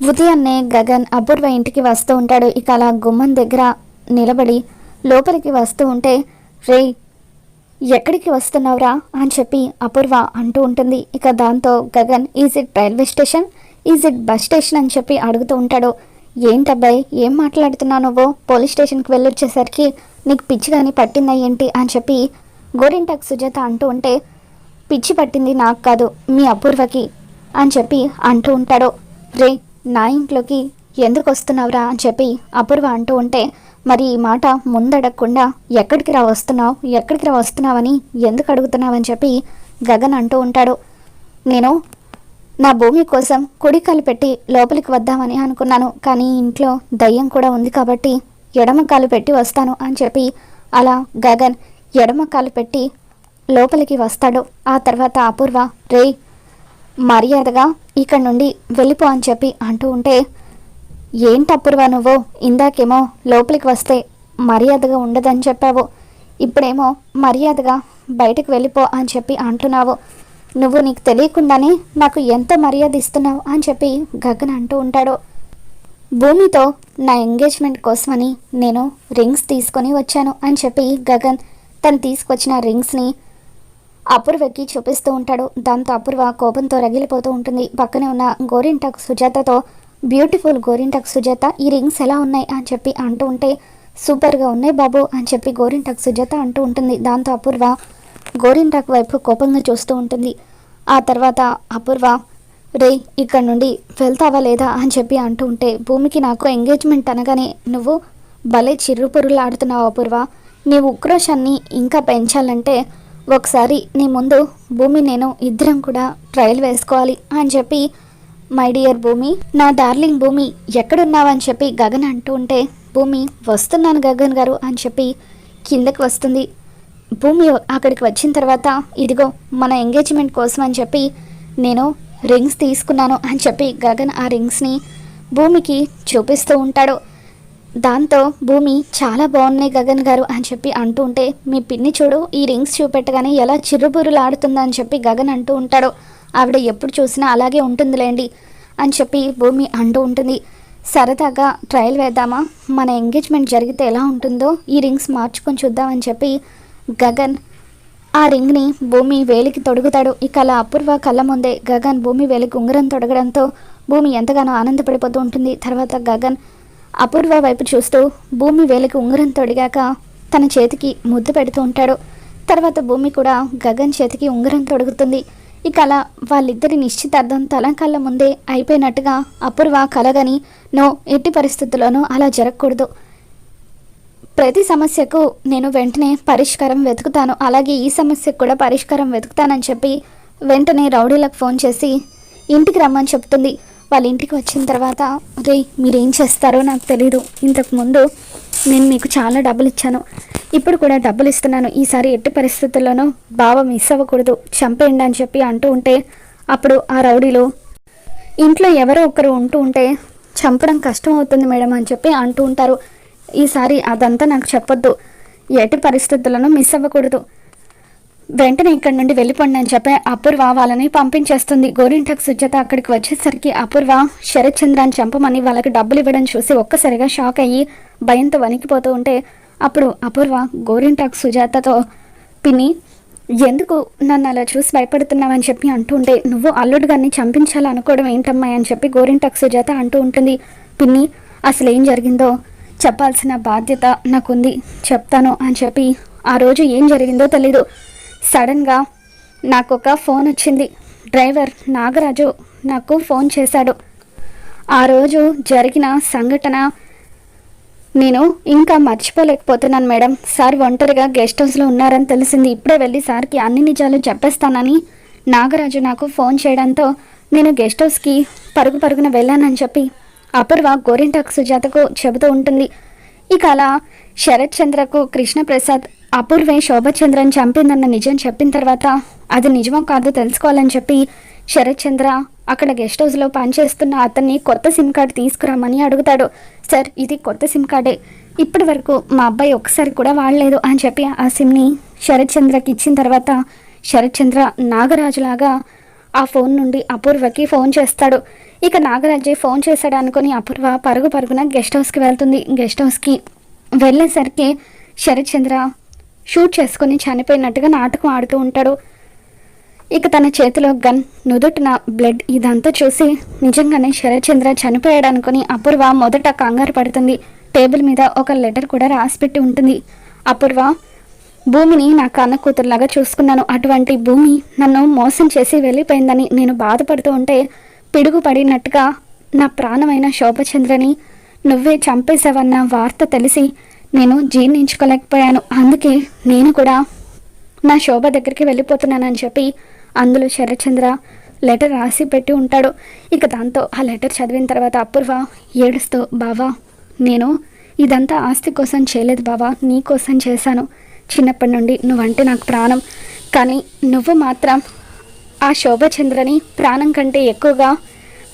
ఉదయాన్నే గగన్ అపూర్వ ఇంటికి వస్తూ ఉంటాడు. ఇక అలా గుమ్మం దగ్గర నిలబడి లోపలికి వస్తూ ఉంటే రే ఎక్కడికి వస్తున్నావురా? అని చెప్పి అపూర్వ అంటూ ఉంటుంది. ఇక దాంతో Gagan is it railway station? Is it bus station? అని చెప్పి అడుగుతూ ఉంటాడు. ఏంటబ్బాయి ఏం మాట్లాడుతున్నావు నువ్వు? పోలీస్ స్టేషన్కి వెళ్ళొచ్చేసరికి నీకు పిచ్చి కానీ పట్టిందా ఏంటి? అని చెప్పి గోరింటాక్ సుజాత అంటూ ఉంటే పిచ్చి పట్టింది నాకు కాదు మీ అపూర్వకి అని చెప్పి అంటూ ఉంటాడు. రే నా ఇంట్లోకి ఎందుకు వస్తున్నావురా అని చెప్పి అపూర్వ అంటూ ఉంటే మరి ఈ మాట ముందడగకుండా ఎక్కడికి రా వస్తున్నావు ఎక్కడికి రా వస్తున్నావని ఎందుకు అడుగుతున్నావని చెప్పి గగన్ అంటూ ఉంటాడు. నేను నా భూమి కోసం కుడికాలు పెట్టి లోపలికి వద్దామని అనుకున్నాను కానీ ఇంట్లో దయ్యం కూడా ఉంది కాబట్టి ఎడమ కాలు పెట్టి వస్తాను అని చెప్పి అలా గగన్ ఎడమ కాలు పెట్టి లోపలికి వస్తాడు. ఆ తర్వాత అపూర్వ రే మర్యాదగా ఇక్కడ నుండి వెళ్ళిపో అని చెప్పి అంటూ ఉంటే ఏంటి నువ్వు? ఇందాకేమో లోపలికి వస్తే మర్యాదగా ఉండదని చెప్పావు. ఇప్పుడేమో మర్యాదగా బయటకు వెళ్ళిపో అని చెప్పి అంటున్నావు. నువ్వు నీకు తెలియకుండానే నాకు ఎంత మర్యాద ఇస్తున్నావు? అని చెప్పి గగన్ అంటూ ఉంటాడు. భూమితో నా ఎంగేజ్మెంట్ కోసమని నేను రింగ్స్ తీసుకొని వచ్చాను అని చెప్పి గగన్ తను తీసుకొచ్చిన రింగ్స్ని అపూర్వకి చూపిస్తూ ఉంటాడు. దాంతో అపూర్వ కోపంతో రగిలిపోతూ ఉంటుంది. పక్కనే ఉన్న గోరింటాక్ సుజాతతో బ్యూటిఫుల్ గోరింటాక్ సుజాత ఈ రింగ్స్ ఎలా ఉన్నాయి? అని చెప్పి అంటూ ఉంటే సూపర్గా ఉన్నాయి బాబు అని చెప్పి గోరింటాక్ సుజాత అంటూ ఉంటుంది. దాంతో అపూర్వ గోరింటాక్ వైపు కోపంగా చూస్తూ ఉంటుంది. ఆ తర్వాత అపూర్వ రే ఇక్కడ నుండి వెళ్తావా లేదా? అని చెప్పి అంటూ ఉంటే భూమికి నాకు ఎంగేజ్మెంట్ అనగానే నువ్వు భలే చిర్రుపురులు ఆడుతున్నావు అపూర్వ. నీ ఉక్రోషాన్ని ఇంకా పెంచాలంటే ఒకసారి నీ ముందు భూమి నేను ఇద్దరం కూడా ట్రయల్ వేసుకోవాలి అని చెప్పి మై డియర్ భూమి నా డార్లింగ్ భూమి ఎక్కడున్నావని చెప్పి గగన్ అంటూ ఉంటే భూమి వస్తున్నాను గగన్ గారు అని చెప్పి కిందకి వస్తుంది. భూమి అక్కడికి వచ్చిన తర్వాత ఇదిగో మన ఎంగేజ్మెంట్ కోసం అని చెప్పి నేను రింగ్స్ తీసుకున్నాను అని చెప్పి గగన్ ఆ రింగ్స్ని భూమికి చూపిస్తూ ఉంటాడు. దాంతో భూమి చాలా బాగున్నాయి గగన్ గారు అని చెప్పి అంటూ ఉంటే మీ పిన్ని చూడు ఈ రింగ్స్ చూపెట్టగానే ఎలా చిరుబురులు అని చెప్పి గగన్ అంటూ ఉంటాడు. ఆవిడ ఎప్పుడు చూసినా అలాగే ఉంటుందిలేండి అని చెప్పి భూమి అంటూ ఉంటుంది. సరదాగా ట్రయల్ వేద్దామా? మన ఎంగేజ్మెంట్ జరిగితే ఎలా ఉంటుందో ఈ రింగ్స్ మార్చుకొని చూద్దామని చెప్పి గగన్ ఆ రింగ్ని భూమి వేలికి తొడుగుతాడు. ఇక అలా అపూర్వ కళ్ళ ముందే గగన్ భూమి వేలికి ఉంగరం తొడగడంతో భూమి ఎంతగానో ఆనందపడిపోతూ ఉంటుంది. తర్వాత గగన్ అపూర్వ వైపు చూస్తూ భూమి వేలికి ఉంగరం తొడిగాక తన చేతికి ముద్దు పెడుతూ ఉంటాడు. తర్వాత భూమి కూడా గగన్ చేతికి ఉంగరం తొడుగుతుంది. ఇక అలా వాళ్ళిద్దరి నిశ్చితార్థం తలంకాళ్ళ ముందే అయిపోయినట్టుగా అపూర్వ కలగని నో ఎట్టి పరిస్థితుల్లోనూ అలా జరగకూడదు. ప్రతి సమస్యకు నేను వెంటనే పరిష్కారం వెతుకుతాను. అలాగే ఈ సమస్యకు కూడా పరిష్కారం వెతుకుతానని చెప్పి వెంటనే రౌడీలకు ఫోన్ చేసి ఇంటికి రమ్మని చెప్తుంది. వాళ్ళ ఇంటికి వచ్చిన తర్వాత రే మీరేం చేస్తారో నాకు తెలీదు. ఇంతకు ముందు నేను మీకు చాలా డబ్బులు ఇచ్చాను. ఇప్పుడు కూడా డబ్బులు ఇస్తున్నాను. ఈసారి ఎట్టి పరిస్థితుల్లోనూ బావ మిస్ అవ్వకూడదు. చంపేయండి అని చెప్పి అంటూ ఉంటే అప్పుడు ఆ రౌడీలు ఇంట్లో ఎవరో ఒకరు ఉంటూ ఉంటే చంపడం కష్టం అవుతుంది మేడం అని చెప్పి అంటూ ఉంటారు. ఈసారి అదంతా నాకు చెప్పొద్దు. ఎట్టి పరిస్థితులను మిస్ అవ్వకూడదు. వెంటనే ఇక్కడి నుండి వెళ్ళిపోండి అని చెప్పి అపూర్వ వాళ్ళని పంపించేస్తుంది. గోరింటక్ సుజాత అక్కడికి వచ్చేసరికి అపూర్వ శరత్ చంద్రాన్ని చంపమని వాళ్ళకి డబ్బులు ఇవ్వడం చూసి ఒక్కసారిగా షాక్ అయ్యి భయంతో వణికిపోతూ ఉంటే అప్పుడు అపూర్వ గోరింటాక్ సుజాతతో పిన్ని ఎందుకు నన్ను అలా చూసి భయపడుతున్నావని చెప్పి అంటూ ఉంటే నువ్వు అల్లుడు గారిని చంపించాలనుకోవడం ఏంటమ్మా? అని చెప్పి గోరింటాక్ సుజాత అంటూ ఉంటుంది. పిన్ని అసలు ఏం జరిగిందో? చెప్పాల్సిన బాధ్యత నాకుంది. చెప్తాను అని చెప్పి ఆ రోజు ఏం జరిగిందో తెలీదు. సడన్గా నాకు ఒక ఫోన్ వచ్చింది. డ్రైవర్ నాగరాజు నాకు ఫోన్ చేశాడు. ఆ రోజు జరిగిన సంఘటన నేను ఇంకా మర్చిపోలేకపోతున్నాను మేడం. సార్ ఒంటరిగా గెస్ట్ హౌస్లో ఉన్నారని తెలిసింది. ఇప్పుడే వెళ్ళి సార్కి అన్ని నిజాలు చెప్పేస్తానని నాగరాజు నాకు ఫోన్ చేయడంతో నేను గెస్ట్ హౌస్కి పరుగు పరుగున వెళ్ళానని చెప్పి అపూర్వ గోరింటాక్ సుజాతకు చెబుతూ ఉంటుంది. ఇక అలా శరత్ చంద్రకు కృష్ణప్రసాద్ అపూర్వే శోభచంద్రని చంపిందన్న నిజం చెప్పిన తర్వాత అది నిజమో కాదో తెలుసుకోవాలని చెప్పి శరత్చంద్ర అక్కడ గెస్ట్ హౌస్లో పనిచేస్తున్న అతన్ని కొత్త సిమ్ కార్డు తీసుకురామని అడుగుతాడు. సార్ ఇది కొత్త సిమ్ కార్డే. ఇప్పటి వరకు మా అబ్బాయి ఒక్కసారి కూడా వాడలేదు అని చెప్పి ఆ సిమ్ని శరత్చంద్రకి ఇచ్చిన తర్వాత శరత్చంద్ర నాగరాజులాగా ఆ ఫోన్ నుండి అపూర్వకి ఫోన్ చేస్తాడు. ఇక నాగరాజే ఫోన్ చేశాడు అనుకుని అపూర్వ పరుగు పరుగున గెస్ట్ హౌస్కి వెళ్తుంది. గెస్ట్ హౌస్కి వెళ్ళేసరికి శరత్చంద్ర షూట్ చేసుకొని చనిపోయినట్టుగా నాటకం ఆడుతూ ఉంటాడు. ఇక తన చేతిలో గన్ నుదుటిన బ్లడ్ ఇదంతా చూసి నిజంగానే శరత్చంద్ర చనిపోయాడు అనుకుని అపూర్వ మొదట కంగారు పడుతుంది. టేబుల్ మీద ఒక లెటర్ కూడా రాసిపెట్టి ఉంటుంది. అపూర్వ భూమిని నా కన్న కూతురులాగా చూసుకున్నాను. అటువంటి భూమి నన్ను మోసం చేసి వెళ్ళిపోయిందని నేను బాధపడుతూ ఉంటే పిడుగుపడినట్టుగా నా ప్రాణమైన శోభచంద్రని నువ్వే చంపేశావన్న వార్త తెలిసి నేను జీర్ణించుకోలేకపోయాను అందుకే నేను కూడా నా శోభ దగ్గరికి వెళ్ళిపోతున్నానని చెప్పి అందులో శరచంద్ర లెటర్ రాసి పెట్టి ఉంటాడు. ఇక దాంతో ఆ లెటర్ చదివిన తర్వాత అపూర్వ ఏడుస్తూ బావా నేను ఇదంతా ఆస్తి కోసం చేయలేదు బావా నీ కోసం చేశాను. చిన్నప్పటి నుండి నువ్వంటే నాకు ప్రాణం. కానీ నువ్వు మాత్రం ఆ శోభచంద్రని ప్రాణం కంటే ఎక్కువగా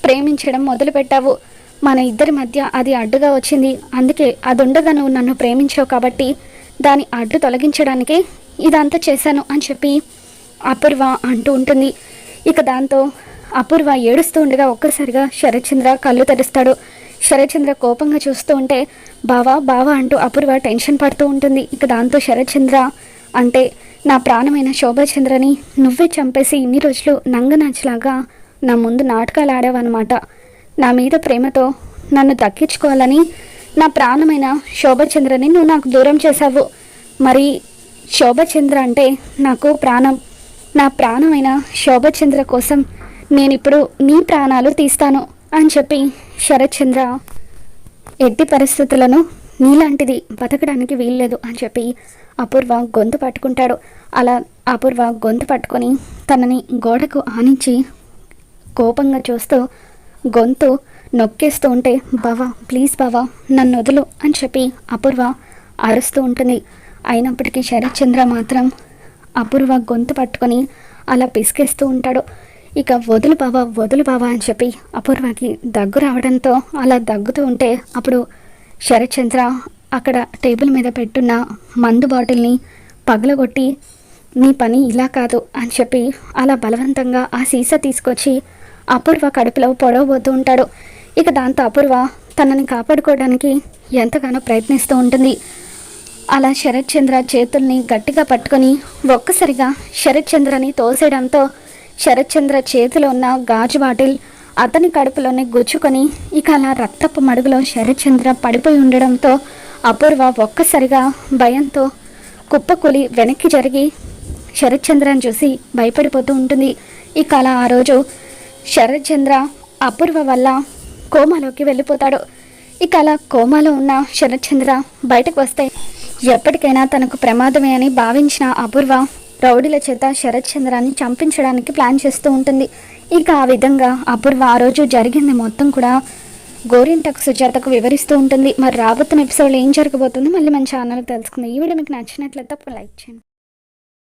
ప్రేమించడం మొదలుపెట్టావు. మన ఇద్దరి మధ్య అది అడ్డుగా వచ్చింది. అందుకే అది ఉండగా నువ్వు నన్ను ప్రేమించావు కాబట్టి దాని అడ్డు తొలగించడానికే ఇదంతా చేశాను అని చెప్పి అపూర్వ అంటూ ఉంటుంది. ఇక దాంతో అపూర్వ ఏడుస్తూ ఉండగా ఒక్కసారిగా శరత్చంద్ర కళ్ళు తెరుస్తాడు. శరత్చంద్ర కోపంగా చూస్తూ ఉంటే బావా బావా అంటూ అపూర్వ టెన్షన్ పడుతూ ఉంటుంది. ఇక దాంతో శరత్చంద్ర అంటే నా ప్రాణమైన శోభాచంద్రని నువ్వే చంపేసి ఇన్ని రోజులు నంగనాచిలాగా నా ముందు నాటకాలు ఆడావన్నమాట. నా మీద ప్రేమతో నన్ను దక్కించుకోవాలని నా ప్రాణమైన శోభచంద్రని నువ్వు నాకు దూరం చేశావు. మరి శోభచంద్ర అంటే నాకు ప్రాణం. నా ప్రాణమైన శోభచంద్ర కోసం నేనిప్పుడు నీ ప్రాణాలు తీస్తాను అని చెప్పి శరత్చంద్ర ఎట్టి పరిస్థితులను నీలాంటిది బతకడానికి వీల్లేదు అని చెప్పి అపూర్వ గొంతు పట్టుకుంటాడు. అలా అపూర్వ గొంతు పట్టుకొని తనని గోడకు ఆనించి కోపంగా చూస్తూ గొంతు నొక్కేస్తూ ఉంటే బావా ప్లీజ్ బావా నన్ను వదులు అని చెప్పి అపూర్వ అరుస్తూ ఉంటుంది. అయినప్పటికీ శరత్చంద్ర మాత్రం అపూర్వ గొంతు పట్టుకొని అలా పిసికేస్తూ ఉంటాడు. ఇక వదులు బావా వదులు బావా అని చెప్పి అపూర్వకి దగ్గు రావడంతో అలా దగ్గుతూ ఉంటే అప్పుడు శరత్చంద్ర అక్కడ టేబుల్ మీద పెట్టున్న మందు బాటిల్ని పగలగొట్టి నీ పని ఇలా కాదు అని చెప్పి అలా బలవంతంగా ఆ సీసా తీసుకొచ్చి అపూర్వ కడుపులో పొడవబోతూ ఉంటాడు. ఇక దాంతో అపూర్వ తనని కాపాడుకోవడానికి ఎంతగానో ప్రయత్నిస్తూ ఉంటుంది. అలా శరత్చంద్ర చేతుల్ని గట్టిగా పట్టుకొని ఒక్కసారిగా శరత్చంద్రని తోసేయడంతో శరత్చంద్ర చేతిలో ఉన్న గాజు బాటిల్ అతని కడుపులోనే గుచ్చుకొని ఇక అలా రక్తపు మడుగులో శరత్చంద్ర పడిపోయి ఉండడంతో అపూర్వ ఒక్కసారిగా భయంతో కుప్పకూలి వెనక్కి జరిగి శరత్చంద్రని చూసి భయపడిపోతూ ఉంటుంది. ఇక అలా ఆ రోజు శరత్చంద్ర అపూర్వ వల్ల కోమాలోకి వెళ్ళిపోతాడు. ఇక అలా కోమాలో ఉన్న శరత్చంద్ర బయటకు వస్తే ఎప్పటికైనా తనకు ప్రమాదమే అని భావించిన అపూర్వ రౌడీల చేత శరత్చంద్రాన్ని చంపించడానికి ప్లాన్ చేస్తూ ఉంటుంది. ఇక ఆ విధంగా అపూర్వ ఆ రోజు జరిగింది మొత్తం కూడా గోరింటకు సుజాతకు వివరిస్తూ ఉంటుంది. మరి రాబోతున్న ఎపిసోడ్లో ఏం జరగబోతుంది మళ్ళీ మన ఛానల్ తెలుసుకుంది. ఈ వీడియో మీకు నచ్చినట్లయితే లైక్ చేయండి.